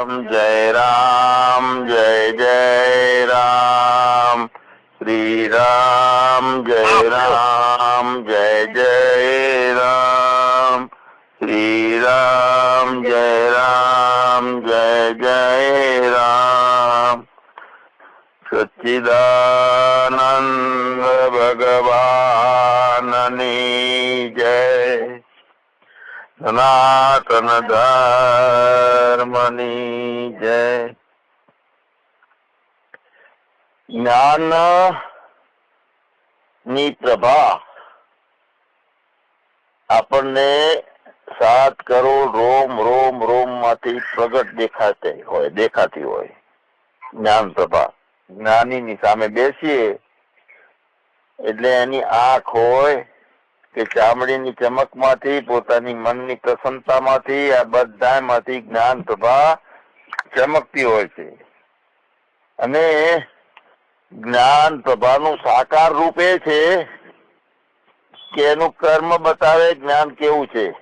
રામ જય રામ, જય જય રામ. શ્રી રામ, જય રામ, જય જય રામ. શ્રી રામ, જય રામ, જય જય રામ. સચ્ચિદાનંદ ભગવાનની જય. સનાતન ધર્મની જય. જ્ઞાનની પ્રભા આપણને સાત કરોડ રોમ રોમ રોમમાંથી પ્રગટ દેખાતી હોય દેખાતી હોય. જ્ઞાન પ્રભા. જ્ઞાની ની સામે બેસીએ, એટલે એની આંખ હોય કે ચામડીની ચમકમાંથી, પોતાની મનની પ્રસન્નતામાંથી, આ બધામાંથી જ્ઞાન પ્રભા ચમકતી હોય છે. અને જ્ઞાન પ્રભાનું સાકાર રૂપે છે કે એનું કર્મ બતાવે જ્ઞાન કેવું છે.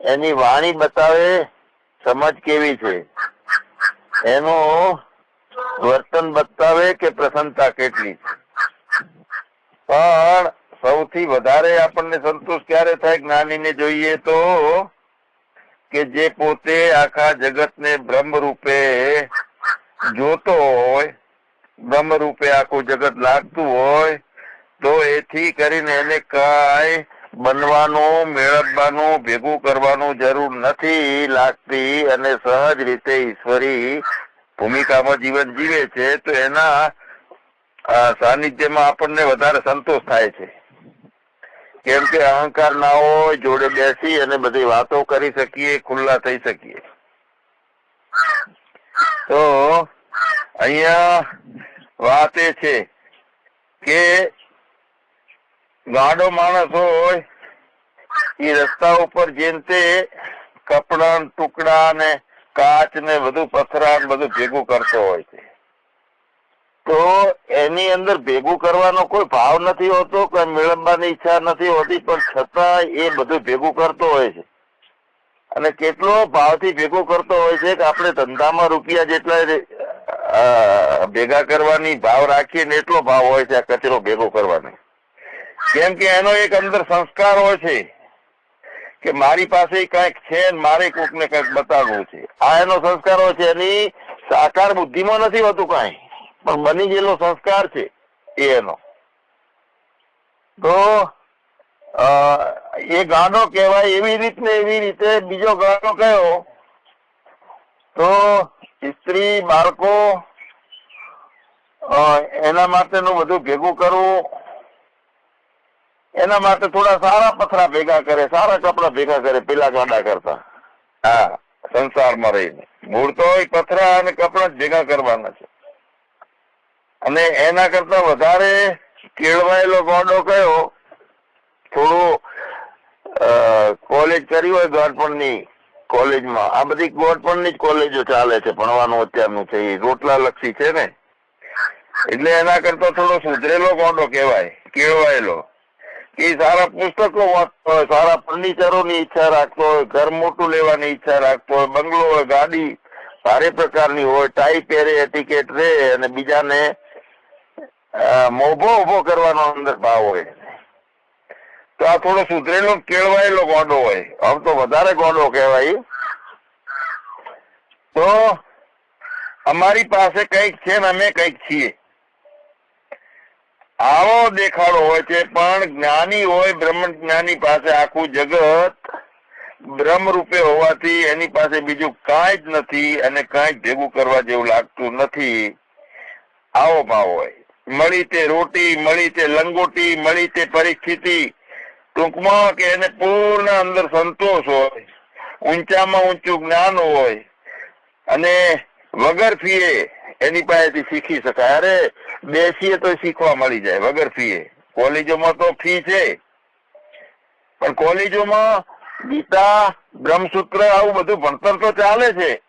એની વાણી બતાવે સમજ કેવી છે. એનું વર્તન બતાવે કે પ્રસન્નતા કેટલી છે. પણ સૌથી વધારે આપણને સંતોષ ક્યારે થાય? જ્ઞાનીને જોઈએ તો કે જે પોતે આખા જગતને બ્રહ્મ રૂપે જોતો હોય બ્રહ્મ રૂપે આખું જગત લાગતું હોય, તો એથી કરીને એને કાંઈ બનવાનું, મેળવવાનું, ભેગું કરવાનું જરૂર નથી લાગતી અને સહજ રીતે ઈશ્વરી ભૂમિકામાં જીવન જીવે છે, તો એના સાનિધ્યમાં આપણને વધારે સંતોષ થાય છે. કેમ કે અહંકાર ના હોય, જોડે બેસી અને બધી વાતો કરી શકીએ, ખુલ્લા થઈ શકીએ. તો અહીંયા વાત એ છે કે ગાડો માણસ હોય, એ રસ્તા ઉપર જેમ તે કપડા, ટુકડા ને કાચ ને બધું પથરા બધું ભેગું કરતો હોય છે. તો એની અંદર ભેગું કરવાનો કોઈ ભાવ નથી હોતો, કોઈ મેળવવાની ઈચ્છા નથી હોતી, પણ છતાં એ બધું ભેગું કરતો હોય છે. અને કેટલો ભાવથી ભેગું કરતો હોય છે કે આપણે ધંધામાં રૂપિયા જેટલા ભેગા કરવાની ભાવ રાખીએ ને એટલો ભાવ હોય છે આ કચરો ભેગો કરવાનો. કેમ કે એનો એક અંદર સંસ્કાર હોય છે કે મારી પાસે કંઈક છે મારે કોકને કંઈક બતાવવું છે. આ એનો સંસ્કાર હોય છે, એની સાકાર બુદ્ધિમાં નથી હોતું કાંઈ. પણ બની ગયેલો સંસ્કાર છે એનો. તો એ ગાંડો કહેવાય એવી રીતને એવી રીતે બીજો ગાંડો કયો, તો સ્ત્રી બાળકો એના માટેનું બધું ભેગું કરવું, એના માટે થોડા સારા પથરા ભેગા કરે, સારા કપડા ભેગા કરે, પેલા ગાંડા કરતા. હા, સંસારમાં રહીને. મૂળ તો પથરા અને કપડા જ ભેગા કરવાના છે. અને એના કરતા વધારે કેળવાયેલો ગોંડો કયો? થોડું કોલેજ કરી હોય ગોળપણની કોલેજમાં આ બધી ગોળપણની જ કોલેજો ચાલે છે, ભણવાનું અત્યારનું છે. એ રોટલા લક્ષી છે ને. એટલે એના કરતા થોડો સુધરેલો ગોંડો કહેવાય, કેળવાયેલો. એ સારા પુસ્તકો વાંચતો હોય, સારા ફર્નિચરોની ઈચ્છા રાખતો હોય, ઘર મોટું લેવાની ઈચ્છા રાખતો હોય, બંગલો હોય, ગાડી ભારે પ્રકારની હોય ટાઈ પહેરે એટિકેટ રે અને બીજાને મોભો ઊભો કરવાનો અંદર ભાવ હોય. તો આ થોડો સુધરેલો કેળવાયેલો ગોંડો હોય. આમ તો વધારે ગોંડો કહેવાય. તો અમારી પાસે કંઈક છે ને અમે કંઈક છીએ. આવો દેખાડો હોય છે, પણ જ્ઞાની હોય બ્રહ્મ જ્ઞાની પાસે આખું જગત બ્રહ્મ રૂપે હોવાથી એની પાસે બીજું કાંઈ જ નથી અને કાંઈ ભેગું કરવા જેવું લાગતું નથી. આવો ભાવ હોય. મળી તે રોટી, મળી તે લંગોટી, મળી તે પરિસ્થિતિ. ટૂંકમાં કે એને પૂર્ણ અંદર સંતોષ હોય, ઊંચામાં ઊંચું જ્ઞાન હોય, અને વગર ફીએ એની પાસેથી શીખી શકાય. અરે, બેસીએ તો શીખવા મળી જાય, વગર ફીએ. કોલેજોમાં તો ફી છે. પણ કોલેજોમાં ગીતા, બ્રહ્મસૂત્ર, આવું બધું ભણતર તો ચાલે છે.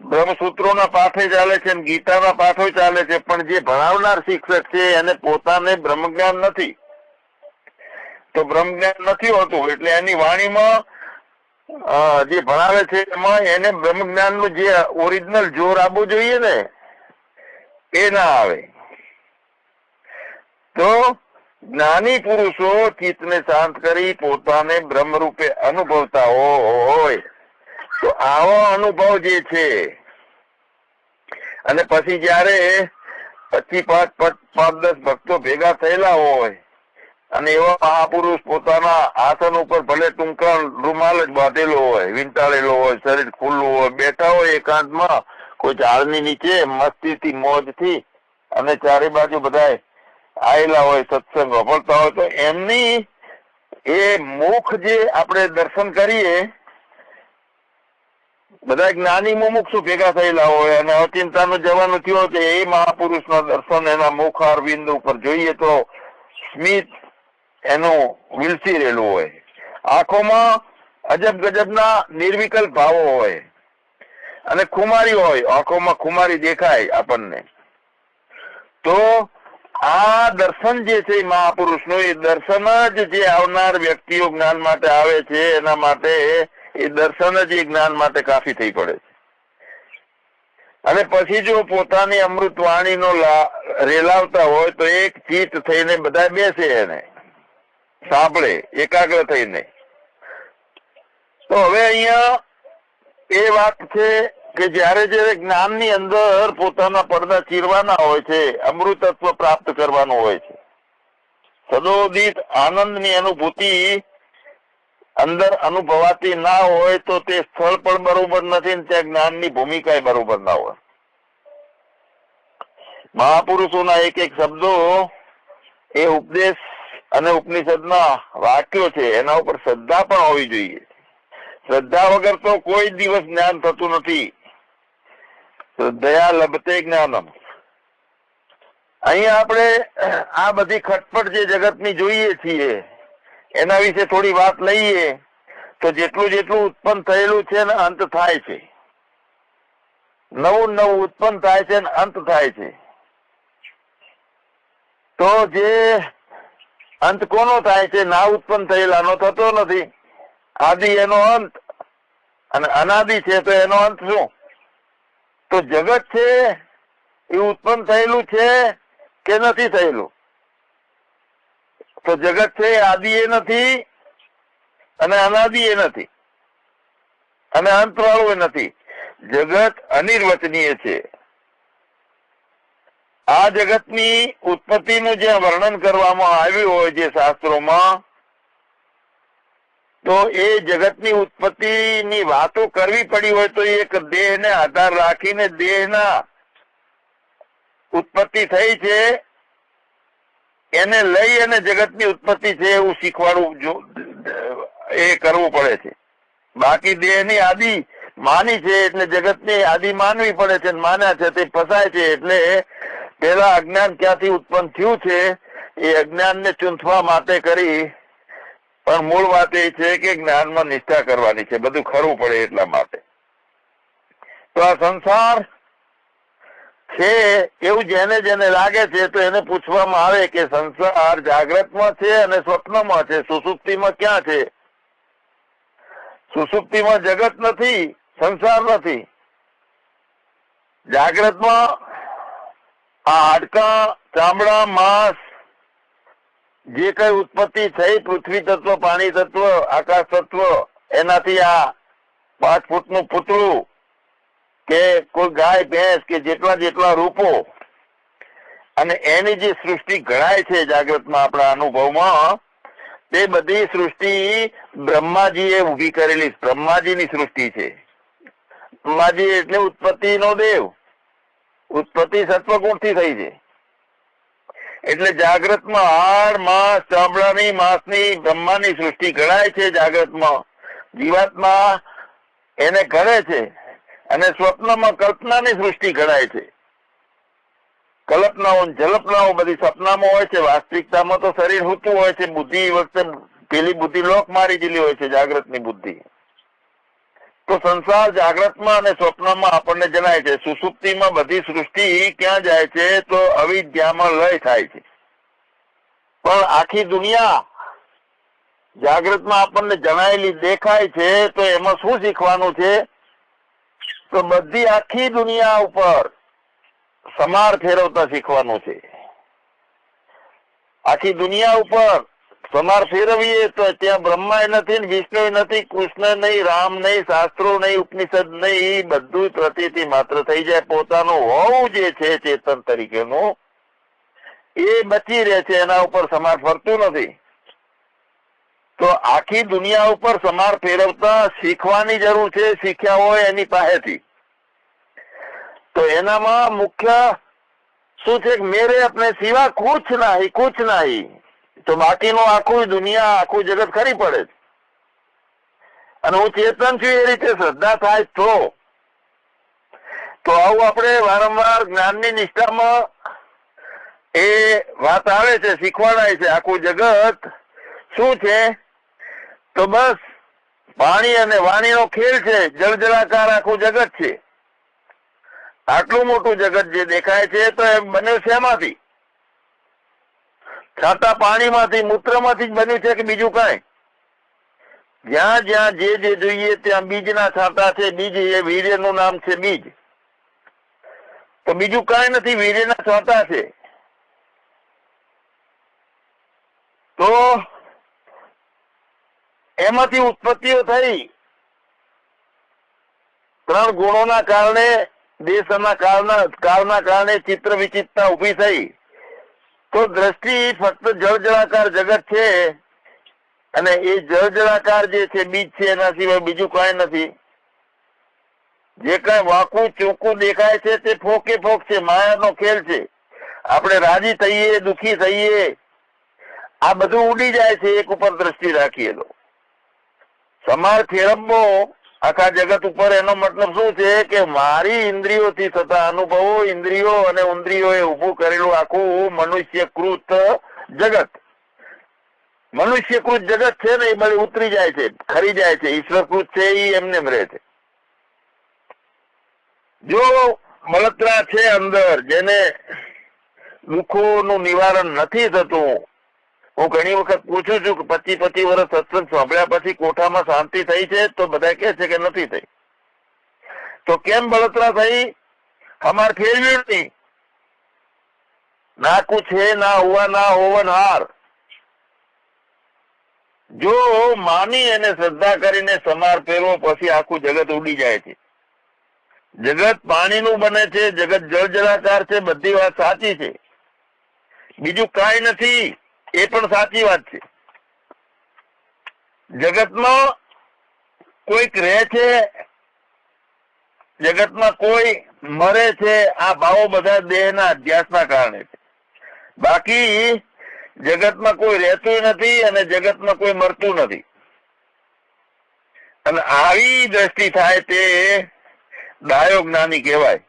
બ્રહ્મસૂત્રોના પાઠે ચાલે છે ગીતાના પાઠો ચાલે છે. પણ જે ભણાવનાર શિક્ષક છે, એને પોતાને બ્રહ્મજ્ઞાન નથી. તો બ્રહ્મજ્ઞાન નથી હોતું, એટલે એની વાણીમાં જે ભણાવે છે એમાં એને બ્રહ્મ જ્ઞાનનું જે ઓરિજિનલ જોર આપવું જોઈએ ને, એ ના આવે. તો જ્ઞાની પુરુષો ચિત્તને શાંત કરી પોતાને બ્રહ્મ રૂપે અનુભવતા હોય. તો આવો અનુભવ જે છે. અને પછી જયારે પચી પાંચ પાંચ દસ ભક્તો ભેગા થયેલા હોય, અને એવા મહાપુરુષ પોતાના આસન ઉપર ભલે ટૂંકા રૂમાલ જ બાંધેલો હોય, વીંટાળેલો હોય, શરીર ખુલ્લું હોય, બેઠા હોય એકાંતમાં, કોઈ ઝાડની નીચે મસ્તીથી, મોજથી, અને ચારે બાજુ બધા આવેલા હોય, સત્સંગ વાપરતા હોય, તો એમની એ મુખ જે આપણે દર્શન કરીએ બધા જ્ઞાની મુમુક્ષુ ભેગા થયેલા હોય અને અચિંતાનું જવાનું થયું તો એ મહાપુરુષના દર્શન, એના મુખ અરવિંદ ઉપર જોઈએ તો સ્મિત એનું વિલસી રહેલું હોય. આંખોમાં અજબ ગજબના નિર્વિકલ્પ ભાવો હોય અને ખુમારી હોય, આંખોમાં ખુમારી દેખાય આપણને. તો આ દર્શન જે છે એ મહાપુરુષનું, એ દર્શન જ જે આવનાર વ્યક્તિઓ જ્ઞાન માટે આવે છે, એના માટે એ દર્શન જ એ જ્ઞાન માટે કાફી થઈ પડે છે. અને પછી જો પોતાની અમૃત વાણીનો રેલાવતા હોય તો એક ચિત્ત થઈને બધા બેસે એને. સાંભળે, એકાગ્ર થઈને. તો હવે અહીંયા એ વાત છે કે જ્યારે જ્યારે જ્ઞાનની અંદર પોતાના પડદા ચીરવાના હોય છે, અમૃતત્વ પ્રાપ્ત કરવાનું હોય છે. સદોદિત આનંદની અનુભૂતિ અંદર અનુભવાતી ના હોય તો તે સ્થળ પણ બરોબર નથી ત્યાં જ્ઞાનની ભૂમિકા બરોબર ના હોય. મહાપુરુષોના એક એક શબ્દો એ ઉપદેશ અને ઉપનિષદના વાક્યો છે. એના ઉપર શ્રદ્ધા પણ હોવી જોઈએ. શ્રદ્ધા વગર તો કોઈ દિવસ જ્ઞાન થતું નથી. શ્રદ્ધયા લભતે જ્ઞાનમ. અહીંયા આપણે આ બધી ખટપટ જે જગતની જોઈએ છીએ એના વિશે થોડી વાત લઈએ તો જેટલું જેટલું ઉત્પન્ન થયેલું છે ને અંત થાય છે. નવું નવું ઉત્પન્ન થાય છે ને અંત થાય છે. તો જે અંત કોનો થાય છે? ના ઉત્પન્ન થયેલાનો થતો નથી. આદિ એનો અંત અને અનાદિ છે તો એનો અંત શું? તો જગત છે, એ ઉત્પન્ન થયેલું છે કે નથી થયેલું? તો જગત છે આદિ એ નથી અને અનાદિ એ નથી અને અંત નથી. જગત અનિર્વચનીય છે. આ જગતની ઉત્પત્તિનું જ્યાં વર્ણન કરવામાં આવ્યું હોય છે શાસ્ત્રોમાં, તો એ જગતની ઉત્પત્તિની વાતો કરવી પડી હોય તો એક દેહને આધાર રાખીને દેહના ઉત્પત્તિ થઈ છે એને લઈ અને જગતની ઉત્પત્તિ છે એવું શીખવાડવું એ કરવું પડે છે. બાકી દેહની આદિ માની છે એટલે જગતની આદિ માનવી પડે છે માન્યા છે, તે ફસાય છે એટલે પેલા અજ્ઞાન ક્યાંથી ઉત્પન્ન થયું છે, એ અજ્ઞાનને ચૂંથવા માટે કરી. પણ મૂળ વાત એ છે કે જ્ઞાનમાં નિષ્ઠા કરવાની છે, બધું ખરું પડે એટલા માટે. તો આ સંસાર છે, એવું જેને જેને લાગે છે તો એને પૂછવામાં આવે કે સંસાર જાગ્રતમાં છે અને સ્વપ્નમાં છે, સુસુપ્તિમાં ક્યાં છે? સુસુપ્તિમાં જગત નથી, સંસાર નથી. જાગ્રતમાં આ હાડકા, ચામડા, માંસ, જે કઈ ઉત્પત્તિ થઈ, પૃથ્વી તત્વ, પાણી તત્વ, આકાશ તત્વ, એનાથી આ પાંચ ફૂટનું પૂતળું કે કોઈ ગાય, ભેંસ કે જેટલા જેટલા રૂપો. અને એની જે સૃષ્ટિ ગણાય છે જાગૃતમાં આપણા અનુભવમાં, તે બધી સૃષ્ટિ બ્રહ્માજીએ ઊભી કરેલી. બ્રહ્માજીની સૃષ્ટિ છે. બ્રહ્માજી એટલે ઉત્પત્તિનો દેવ. ઉત્પત્તિ સત્વગુણથી થઈ છે. એટલે જાગ્રતમાં હાડ માંસ, ચામડાની, માંસની બ્રહ્માની સૃષ્ટિ ગણાય છે જાગ્રતમાં. જીવાત્મા એને ગણે છે. અને સ્વપ્નમાં કલ્પનાની સૃષ્ટિ ગણાય છે. કલ્પનાઓ જલ્પનાઓ બધી સપનામાં હોય છે, વાસ્તવિકતામાં તો શરીર હોતું હોય છે, બુદ્ધિ વખતે પેલી બુદ્ધિ લોક મારી ગયેલી હોય છે જાગ્રતની બુદ્ધિ. તો સંસાર જાગ્રતમાં અને સ્વપ્નમાં આપણને જણાય છે, સુસુપ્તિમાં બધી સૃષ્ટિ ક્યાં જાય છે, તો અવિદ્યામાં લય થાય છે. પણ આખી દુનિયા જાગૃતમાં આપણને જણાયેલી દેખાય છે, તો એમાં શું શીખવાનું છે? તો બધી આખી દુનિયા ઉપર સમાર ફેરવતા શીખવાનું છે. આખી દુનિયા ઉપર સમાર ફેરવીએ તો ત્યાં બ્રહ્મા નથી વિષ્ણુ નથી, કૃષ્ણ નહીં, રામ નહીં, શાસ્ત્રો નહીં, ઉપનિષદ નહીં બધું પ્રતીતિ માત્ર થઈ જાય. પોતાનું હોવું જે છે ચેતન તરીકેનું, એ બચી રહે છે, એના ઉપર સમાર ફરતું નથી. તો આખી દુનિયા ઉપર સમાર ફેરવતા શીખવાની જરૂર છે શીખ્યા હોય એની પાસેથી. તો એનામાં મુખ્ય શું છે મેરે આપણે સિવા કુછ નહીં કુછ નહીં. તો બાકીનું આખું દુનિયા, આખું જગત ખરી પડે છે. અને હું ચેતન છું એ રીતે શ્રદ્ધા થાય તો. તો આવું આપણે વારંવાર જ્ઞાનની નિષ્ઠામાં એ વાત આવે છે, શીખવાડાય છે આખું જગત. શું છે? તો બસ પાણી અને વાણીનો ખેલ છે, જળજળાકાર આખું જગત છે. આટલું મોટું જગત જે દેખાય છે તો એ બન્યું શેમાંથી? છાતા પાણીમાંથી, મૂત્રમાંથી જ બન્યું છે કે બીજું કાંઈ? જ્યાં જ્યાં જે જે જોઈએ ત્યાં બીજના છાંટા છે, બીજ એ વીર્યનું નામ છે બીજ. તો બીજું કાંઈ નથી વીર્યના છાંટા છે. તો એમાંથી ઉત્પત્તિઓ થઈ. ત્રણ ગુણોના કારણે દેશના કાળના કારણે ચિત્ર વિચિત્રતા ઊભી થઈ. તો દ્રષ્ટિ ફક્ત જળજળાકાર જગત છે અને એ જળજળાકાર જે છે બીજ છે એના સિવાય બીજું કઈ નથી. જે કઈ વાકું ચોખ્ખું દેખાય છે તે ફોકે ફોક છે, માયાનો ખેલ છે. આપણે રાજી થઈએ, દુખી થઈએ, આ બધું ઉડી જાય છે એક ઉપર દ્રષ્ટિ રાખીએ તો. સમાર ફેરવવો આખા જગત ઉપર એનો મતલબ શું છે કે મારી ઇન્દ્રિયોથી થતા અનુભવો, ઇન્દ્રિયો અને ઇન્દ્રિયોએ ઉભું કરેલું આખું મનુષ્યકૃત જગત. મનુષ્યકૃત જગત છે ને એ બધું ઉતરી જાય છે, ખરી જાય છે, ઈશ્વરકૃત છે એ એમને એમ રહે છે. જો મળતરા છે અંદર, જેને દુઃખોનું નિવારણ નથી થતું હું ઘણી વખત પૂછું છું કે પચી પચી વર્ષ સત્સંગ સાંભળ્યા પછી કોઠામાં શાંતિ થઈ છે તો બધા કહે છે કે નથી થઈ. તો કેમ બળતરા થઈ? હમાર ફેરવ્યું નહીં. ના કુછ હે, ના હુઆ, ના હોવન હાર. જો માની અને શ્રદ્ધા કરીને સમાર ફેરવો પછી આખું જગત ઉડી જાય છે. જગત પાણીનું બને છે, જગત જળ જળાકાર છે, બધી વાત સાચી છે. બીજું કાંઈ નથી. એ પણ સાચી વાત છે. જગતમાં કોઈક રહે છે, જગતમાં કોઈ મરે છે, આ ભાવો બધા દેહના અધ્યાસના કારણે છે. બાકી જગતમાં કોઈ રહેતું નથી અને જગતમાં કોઈ મરતું નથી. અને આવી દ્રષ્ટિ થાય તે ડાયો જ્ઞાની કહેવાય.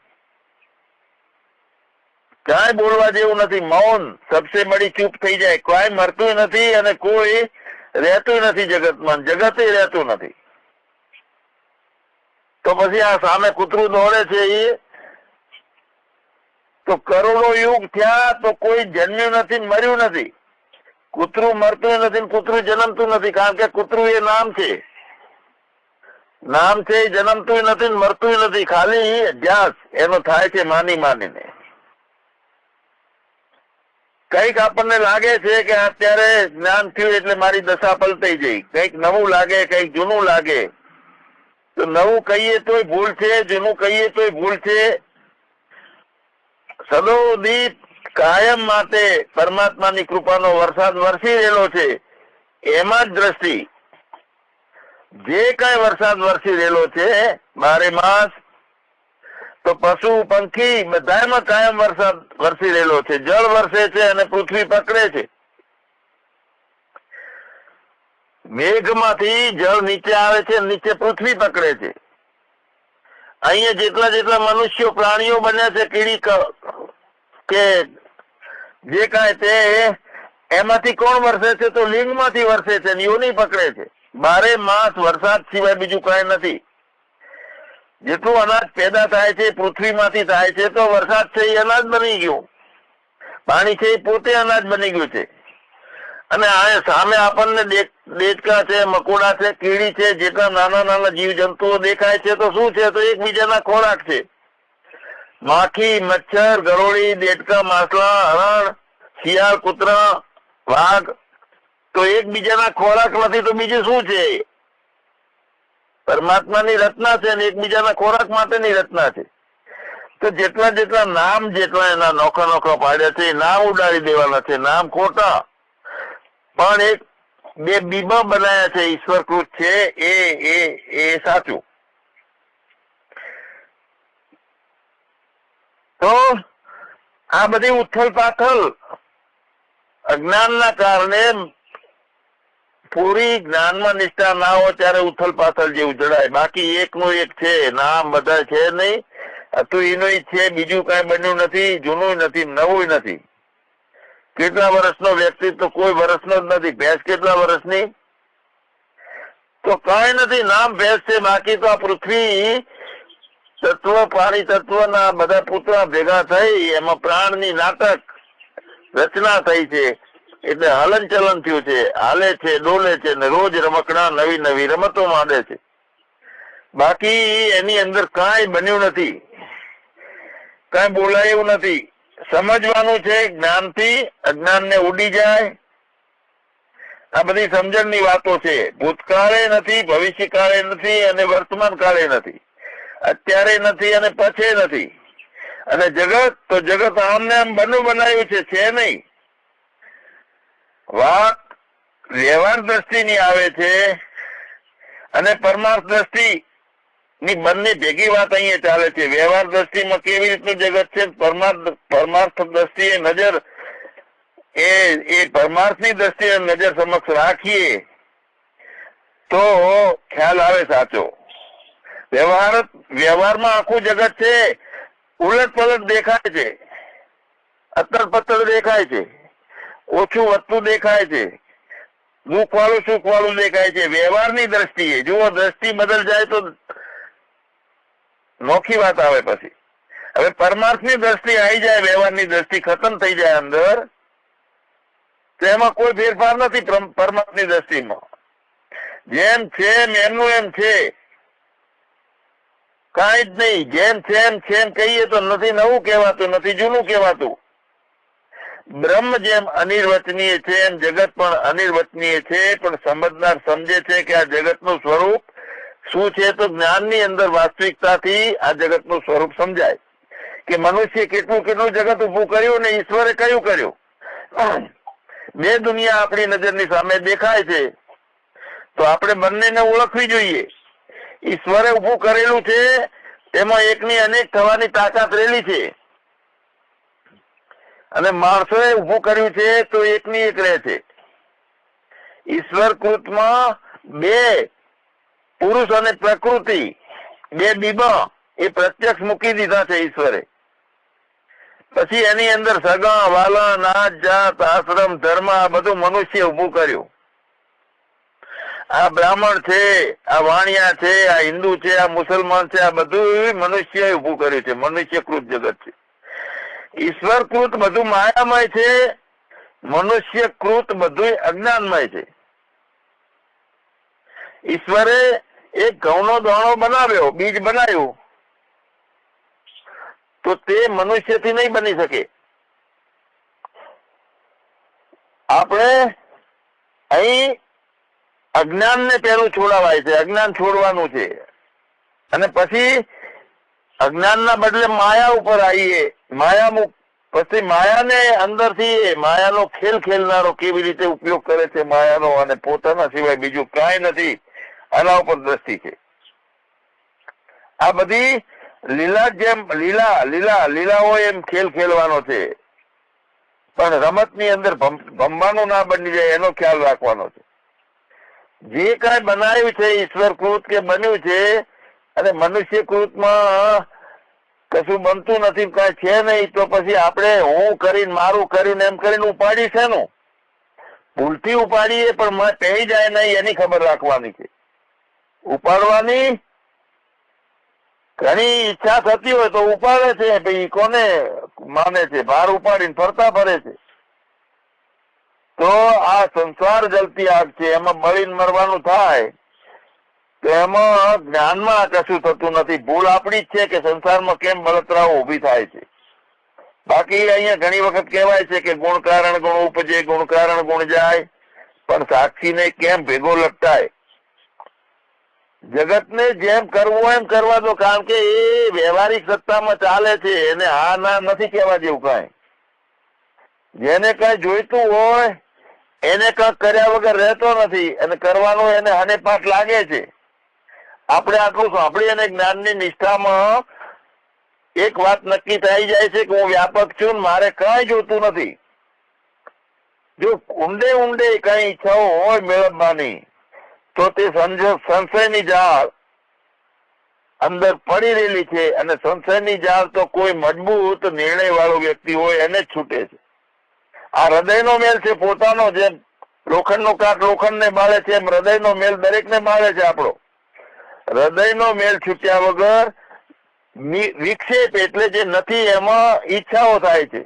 કાંઈ બોલવા જેવું નથી. મૌન સબસે મળી ચૂપ થઈ જાય. કોઈ મરતું નથી અને કોઈ રહેતું નથી જગતમાં. જગતે રહેતું નથી. તો પછી આ સામે કૂતરું દોડે છે એ તો કરોડો યુગ થયા તો કોઈ જન્મ્યું નથી મર્યું નથી. કૂતરું મરતું નથી ને કૂતરું જન્મતું નથી. કારણ કે કૂતરું એ નામ છે. નામ છે જન્મતું નથી ને મરતું નથી. ખાલી અભ્યાસ એનો થાય છે માની માનીને. કંઈક આપણને લાગે છે કે અત્યારે જ્ઞાન થયું એટલે મારી દશા પલટાઈ જઈ કંઈક નવું લાગે, કંઈક જૂનું લાગે. તો નવું કહીએ તોય ભૂલ છે, જૂનું કહીએ તોય ભૂલ છે. સદોદીપ કાયમ માટે પરમાત્માની કૃપાનો વરસાદ વરસી રહેલો છે. એમાં જ દ્રષ્ટિ. જે કઈ વરસાદ વરસી રહેલો છે બારે માસ તો પશુ, પંખી બધામાં કાયમ વરસાદ વરસી રહેલો છે. જળ વરસે છે અને પૃથ્વી પકડે છે. મેઘમાંથી જળ નીચે આવે છે નીચે પૃથ્વી પકડે છે. અહીંયા જેટલા જેટલા મનુષ્યો, પ્રાણીઓ બન્યા છે, કીડી, કે જે કાંઈ તે, એમાંથી કોણ વરસે છે તો લિંગમાંથી વરસે છે યોની પકડે છે. બારે માસ વરસાદ સિવાય બીજું કાંઈ નથી. જેટલું અનાજ પેદા થાય છે, પૃથ્વીમાંથી થાય છે, તો વરસાદ છે, એ અનાજ બની ગયું. પાણી છે, એ પોતે અનાજ બની ગયું છે. અને આ સામે આપણને દેડકા છે, મકોડા છે, કીડી છે, જેટલા નાના નાના જીવ જંતુઓ દેખાય છે, તો શું છે? તો એકબીજાના ખોરાક છે. માખી, મચ્છર, ગરોળી, દેડકા માછલા હરણ, શિયાળ, કૂતરા, વાઘ, તો એકબીજાના ખોરાક નથી, તો બીજું શું છે? પરમાત્માની રચના છે અને એકબીજાના ખોરાક માટેની રચના છે. તો જેટલા જેટલા નામ જેટલા એના નોખા નોખા પાડ્યા છે નામ ઉડાડી દેવાના છે, નામ ખોટા. પણ એક બે બીબા બનાયા છે, ઈશ્વરકૃત છે, એ એ એ સાચું. તો આ બધી ઉથલ પાથલ અજ્ઞાનના કારણે પૂરી જ્ઞાનમાં નિષ્ઠા ના હોય ત્યારે ઉથલ પાથલ જેવું જડાય બાકી એકનું એક છે, નામ બધા છે નહીં. હતું એનો છે, બીજું કાંઈ બન્યું નથી, જૂનું નથી, નવું નથી. કેટલા વર્ષનો વ્યક્તિ તો કોઈ વર્ષનો જ નથી. ભેંસ કેટલા વર્ષની? તો કાંઈ નથી, નામ ભેંસ છે, બાકી તો આ પૃથ્વી તત્વ પાણી તત્વના બધા પુતળા ભેગા થઈ, એમાં પ્રાણની નાટક રચના થઈ છે. એટલે હલન ચલન થયું છે. હાલે છે, ડોલે છે ને રોજ રમકડા નવી નવી રમતો માંડે છે. બાકી એની અંદર કાંઈ બન્યું નથી. કાંઈ બોલાયું નથી. સમજવાનું છે જ્ઞાનથી અજ્ઞાનને ઉડી જાય. આ બધી સમજણની વાતો છે. ભૂતકાળે નથી, ભવિષ્યકાળે નથી અને વર્તમાન કાળે નથી. અત્યારે નથી અને પછી નથી. અને જગત તો જગત આમને આમ બનવું બનાવ્યું છે છે નહીં. વાત વ્યવહાર દ્રષ્ટિની આવે છે અને પરમાર્થ દ્રષ્ટિ ની બંને ભેગી વાત અહીંયા ચાલે છે. વ્યવહાર દ્રષ્ટિમાં કેવી રીતનું જગત છે? પરમાર્થ પરમાર્થ દ્રષ્ટિએ નજર એ એ પરમાર્થની દ્રષ્ટિએ નજર સમક્ષ રાખીએ તો ખ્યાલ આવે સાચો. વ્યવહાર વ્યવહારમાં આખું જગત છે. ઉલટ પલટ દેખાય છે. અતર પત્તર દેખાય છે. ઓછું વધતું દેખાય છે. દુઃખ વાળું સુખ વાળું દેખાય છે. વ્યવહારની દ્રષ્ટિએ જુઓ, દ્રષ્ટિ બદલ જાય તો નોખી વાત આવે પછી. હવે પરમાર્થની દ્રષ્ટિ આવી જાય, વ્યવહારની દ્રષ્ટિ ખતમ થઈ જાય અંદર. તો એમાં કોઈ ફેરફાર નથી પરમ- પરમાર્થની દ્રષ્ટિમાં. જેમ છે એમ, એમનું એમ છે. કાંઈ જ નહીં. જેમ છે એમ છે એમ કહીએ તો નથી નવું કહેવાતું, નથી જૂનું કહેવાતું. બ્રહ્મ જેમ અનિર્વચનીય છે, એમ જગત પણ અનિર્વચનીય છે, પણ સમજનાર સમજે છે કે આ જગતનું સ્વરૂપ શું છે તો જ્ઞાનની અંદર વાસ્તવિકતાથી આ જગતનું સ્વરૂપ સમજાય. કે મનુષ્ય કેટલું કેટલું જગત ઊભું કર્યું ને ઈશ્વરે કયું કર્યું? બે દુનિયા આપણી નજરની સામે દેખાય છે. તો આપણે બંનેને ઓળખવી જોઈએ. ઈશ્વરે ઊભું કરેલું છે તેમાં એકની અનેક થવાની તાકાત રહેલી છે. અને માણસોએ ઉભું કર્યું છે તો એકની એક રહે છે. ઈશ્વર કૃતમાં બે પુરુષ અને પ્રકૃતિ, બે બીબા એ પ્રત્યક્ષ મૂકી દીધા છે ઈશ્વરે. પછી એની અંદર સગા, વાલા નાચ જાત, આશ્રમ, ધર્મ, આ બધું મનુષ્ય ઉભું કર્યું. આ બ્રાહ્મણ છે, આ વાણિયા છે, આ હિન્દુ છે, આ મુસલમાન છે, આ બધું મનુષ્ય ઉભું કર્યું છે. મનુષ્યકૃત જગત છે. ઈશ્વરકૃત બધું માયામય છે, મનુષ્યકૃત બધું અજ્ઞાનમય છે. ઈશ્વરે એક ઘઉંનો દાણો બનાવ્યો, બીજ બનાવ્યું, તો તે મનુષ્યથી નહીં બની શકે. આપણે અહીં અજ્ઞાનને પહેલું છોડાવાય છે, અજ્ઞાન છોડવાનું છે. અને પછી અજ્ઞાનના બદલે માયા ઉપર આવીએ. માયા મુક્ત પછી માયાને અંદરથી માયાનો ખેલ ખેલનારો કેવી રીતે ઉપયોગ કરે છે માયાનો અને પોતાના સિવાય બીજું કાંઈ નથી. આના ઉપર દ્રષ્ટિ છે. આ બધી લીલા જેમ લીલા લીલા લીલા હોય એમ ખેલ ખેલવાનો છે. પણ રમતની અંદર ભમ- ભમવાનું ના બની જાય એનો ખ્યાલ રાખવાનો છે. જે કાંઈ બનાવ્યું છે ઈશ્વરકૃત કે બન્યું છે અને મનુષ્યકૃતમાં કશું બનતું નથી, કઈ છે નહીં, તો પછી આપણે હું કરીને, મારું કરીને, એમ કરીને ઉપાડી છે નું ભૂલથી ઉપાડીએ, પણ થઈ જાય નહીં, એની ખબર રાખવાની છે. ઉપાડવાની ઘણી ઈચ્છા થતી હોય તો ઉપાડે છે ભાઈ કોને માને છે? ભાર ઉપાડીને ફરતા ફરે છે. તો આ સંસાર જલતી આગ છે, એમાં બળીને મરવાનું થાય. તો એમાં જ્ઞાનમાં કશું થતું નથી. ભૂલ આપણી જ છે કે સંસારમાં કેમ બળતરાઓ ઊભી થાય છે. બાકી અહીંયા ઘણી વખત કહેવાય છે કે ગુણ કારણ ગુણ ઉપજે, ગુણ કારણ ગુણ જાય. પણ સાક્ષીને કેમ ભેગો લટકાય? જગતને જેમ કરવું એમ કરવા દો. કારણ કે એ વ્યવહારિક સત્તામાં ચાલે છે. એને હા, ના નથી કહેવા જેવું કાંઈ. જેને કઈ જોઈતું હોય, એને કઈ કર્યા વગર રહેતો નથી. અને કરવાનો એને હાને પાઠ લાગે છે. આપણે આટલું સાંભળી અને જ્ઞાનની નિષ્ઠામાં એક વાત નક્કી થઈ જાય છે કે હું વ્યાપક છું મારે કઈ જોતું નથી. જો ઊંડે ઊંડે કઈ ઈચ્છાઓ હોય મેળવવાની, તો તે સંશયની જાળ અંદર પડી રહેલી છે અને સંશયની જાળ તો કોઈ મજબૂત નિર્ણય વાળો વ્યક્તિ હોય એને જ છૂટે છે. આ હૃદયનો મેલ છે પોતાનો, જેમ લોખંડનો કાટ લોખંડને બાળે છે, એમ હૃદયનો મેલ દરેકને બાળે છે આપણો. હૃદયનો મેલ છૂટ્યા વગર વિક્ષેપ એટલે જે નથી, એમાં ઈચ્છાઓ થાય છે.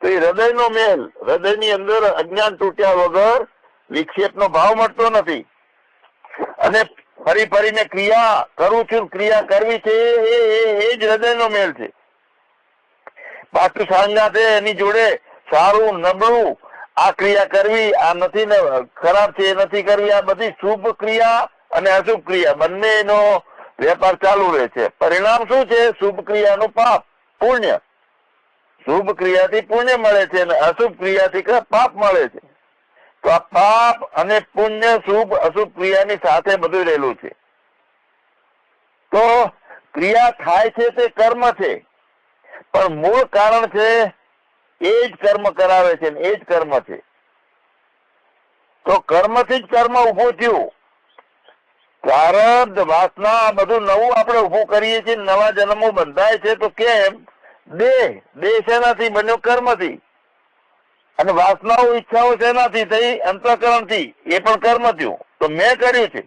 તો એ હૃદયનો મેલ, હૃદયની અંદર અજ્ઞાન તૂટ્યા વગર વિક્ષેપનો ભાવ મળતો નથી. અને ફરી ફરીને ક્રિયા કરું છું, ક્રિયા કરવી છે, એ જ હૃદયનો મેલ છે. પાછું સાંગાતે એની જોડે સારું, નબળું આ ક્રિયા કરવી, આ નથી ખરાબ છે, એ નથી કરવી, આ બધી શુભ ક્રિયા અને અશુભ ક્રિયા બંનેનો વેપાર ચાલુ રહે છે. પરિણામ શું છે? શુભ ક્રિયાનું પાપ, પુણ્ય. શુભ ક્રિયાથી પુણ્ય મળે છે અને અશુભ ક્રિયાથી પાપ મળે છે? તો આ પાપ અને પુણ્ય, શુભ અશુભ ક્રિયાની સાથે બધું રહેલું છે. તો ક્રિયા થાય છે તે કર્મ છે. પણ મૂળ કારણ છે એ જ કર્મ કરાવે છે ને એ જ કર્મ છે. તો કર્મથી જ કર્મ ઊભો થયું. પ્રારબ્ધ વાસના બધું નવું આપણે ઉભું કરીએ છીએ, નવા જન્મો બંધાય છે, તો કેમ? દેહ દેહ શેનાથી બન્યો? કર્મથી. અને વાસનાઓ, ઈચ્છાઓ શેનાથી થઈ? અંતઃકરણથી. એ પણ કર્મ થયું. તો મેં કર્યું છે.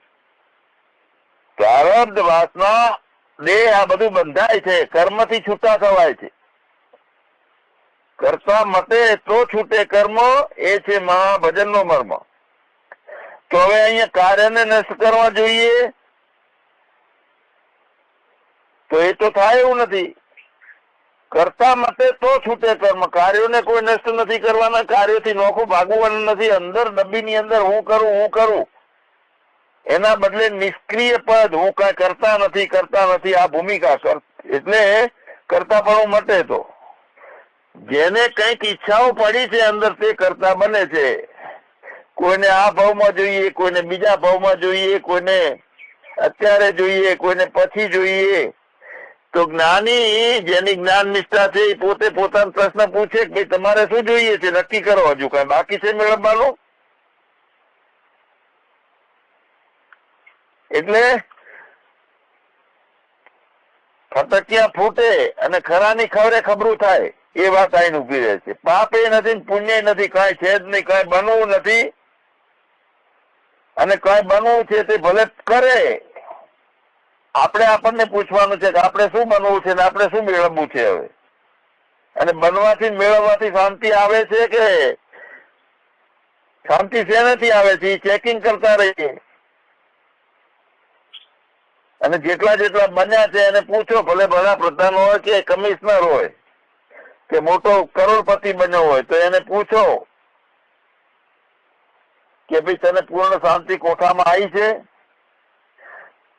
પ્રારબ્ધ વાસના, દેહ આ બધું બંધાય છે. કર્મથી છૂટા થવાય છે. કરતા મતે તો છૂટે કર્મ, એ છે મહાભજનનો મર્મ. તો હવે અહીંયા કાર્યને નષ્ટ કરવા જોઈએ? તો એ તો થાય એવું નથી. કરતા મતે તો છૂટે કર્મ. કાર્યોને કોઈ નષ્ટ નથી કરવાના, કાર્યોથી નોખું ભાગવાનું નથી. અંદર ડબ્બીની અંદર હું કરું હું કરું. એના બદલે નિષ્ક્રિય પદ હું કઈ કરતા નથી કરતા નથી. આ ભૂમિકા કર, એટલે કરતા પણ મટે તો. જેને કંઈક ઈચ્છાઓ પડી છે અંદર, તે કરતા બને છે. કોઈને આ ભાવમાં જોઈએ, કોઈને બીજા ભાવમાં જોઈએ, કોઈને અત્યારે જોઈએ, કોઈને પછી જોઈએ. તો જ્ઞાની જેની જ્ઞાન નિષ્ઠા છે એ પોતે પોતાનો પ્રશ્ન પૂછે કે તમારે શું જોઈએ છે? નક્કી કરો હજુ કઈ. બાકી છે મેળવવાનું? એટલે ફટકિયા ફૂટે અને ખરાની ખબરે ખબરું થાય. એ વાત આઈને ઊભી રહે છે. પાપ નથી પુણ્ય નથી. કાંઈ છે જ નહીં. કાંઈ બનવું નથી. અને કઈ બનવું છે તે ભલે કરે. આપણે આપણને પૂછવાનું છે કે આપણે શું બનવું છે ને આપણે શું મેળવવું છે હવે? અને બનવાથી મેળવવાથી શાંતિ આવે છે કે? શાંતિ શેનાથી આવે છે? ચેકિંગ કરતા રહીએ. અને જેટલા જેટલા બન્યા છે એને પૂછો ભલે પ્રધાન હોય કે કમિશનર હોય, કે મોટો કરોડપતિ બન્યો હોય તો એને પૂછો. કે ભાઈ તને પૂર્ણ શાંતિ કોઠામાં આવી છે?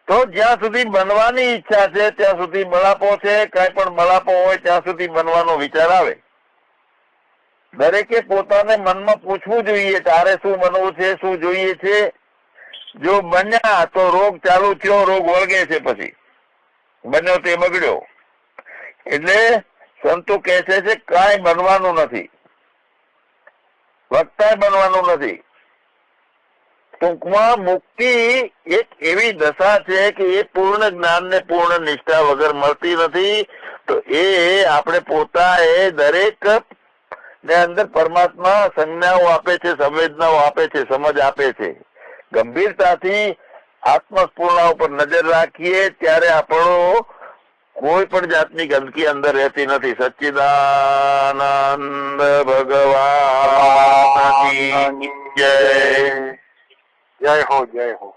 તો જ્યાં સુધી બનવાની ઈચ્છા છે, ત્યાં સુધી બળાપો છે, કઈ પણ બળાપો હોય ત્યાં સુધી બનવાનો વિચાર આવે. દરેકે પોતાને મનમાં પૂછવું જોઈએ, તારે શું બનવું છે, શું જોઈએ છે? જો બન્યા તો રોગ ચાલુ થયો, રોગ વળગે છે પછી. બન્યો તે બગડ્યો. એટલે સંતો કહે છે કાંઈ બનવાનું નથી. વક્તાય બનવાનું નથી. ટૂંકમાં મુક્તિ એક એવી દશા છે કે એ પૂર્ણ જ્ઞાન ને પૂર્ણ નિષ્ઠા વગર મળતી નથી. તો એ આપણે પોતા દરેક ને અંદર પરમાત્મા સંજ્ઞાઓ આપે છે, સંવેદનાઓ આપે છે, સમજ આપે છે. ગંભીરતાથી આત્મસ્ફૂર્ણા ઉપર નજર રાખીએ ત્યારે આપણો કોઈ પણ જાતની ગંદકી અંદર રહેતી નથી. સચ્ચિદાનંદ ભગવાન જય. જય હો જય હો